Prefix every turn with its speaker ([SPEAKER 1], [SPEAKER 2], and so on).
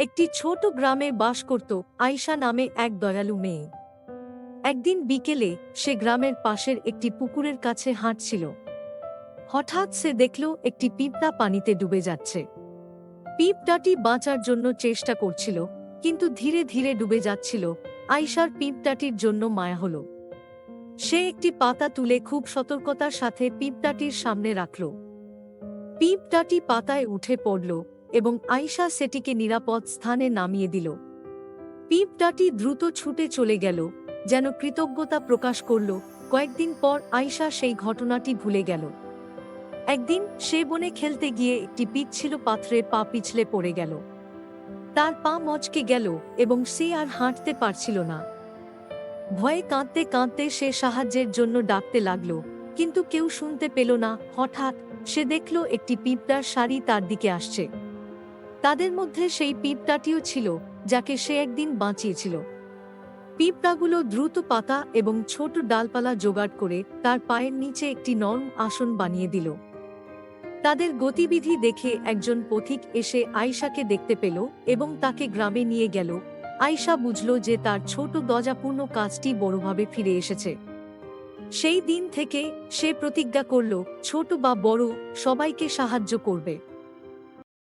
[SPEAKER 1] একটি ছোট গ্রামে বাস করত আয়শা নামে এক দয়ালু মেয়ে। একদিন বিকেলে সে গ্রামের পাশের একটি পুকুরের কাছে হাঁটছিল। হঠাৎ সে দেখল একটি পিঁপড়া পানিতে ডুবে যাচ্ছে। পিঁপড়াটি বাঁচার জন্য চেষ্টা করছিল, কিন্তু ধীরে ধীরে ডুবে যাচ্ছিল। আয়শার পিঁপড়াটির জন্য মায়া হল। সে একটি পাতা তুলে খুব সতর্কতার সাথে পিঁপড়াটির সামনে রাখল। পিঁপড়াটি পাতায় উঠে পড়ল। এবং আয়শা সেটিকে নিরাপদ স্থানে নামিয়ে দিল। পিঁপড়াটি দ্রুত ছুটে চলে গেল, যেন কৃতজ্ঞতা প্রকাশ করল। কয়েকদিন পর আয়শা সেই ঘটনাটি ভুলে গেল। একদিন সে বনে খেলতে গিয়ে একটি পিচ্ছিল পাথরে পা পিছলে পড়ে গেল। তার পা মচকে গেল এবং সে আর হাঁটতে পারছিল না। ভয়ে কাঁদতে কাঁদতে সে সাহায্যের জন্য ডাকতে লাগল, কিন্তু কেউ শুনতে পেল না। হঠাৎ সে দেখল একটি পিঁপড়ার শাড়ি তার দিকে আসছে। তাদের মধ্যে সেই পিঁপড়াটিও ছিল, যাকে সে একদিন বাঁচিয়েছিল। পিঁপড়াগুলো দ্রুত পাতা এবং ছোট ডালপালা জোগাড় করে তার পায়ের নিচে একটি নরম আসন বানিয়ে দিল। তাদের গতিবিধি দেখে একজন পথিক এসে আয়শাকে দেখতে পেল এবং তাকে গ্রামে নিয়ে গেল। আয়শা বুঝল যে তার ছোট দজাপূর্ণ কাজটি বড়ভাবে ফিরে এসেছে। সেই দিন থেকে সে প্রতিজ্ঞা করল, ছোট বা বড়, সবাইকে সাহায্য করবে।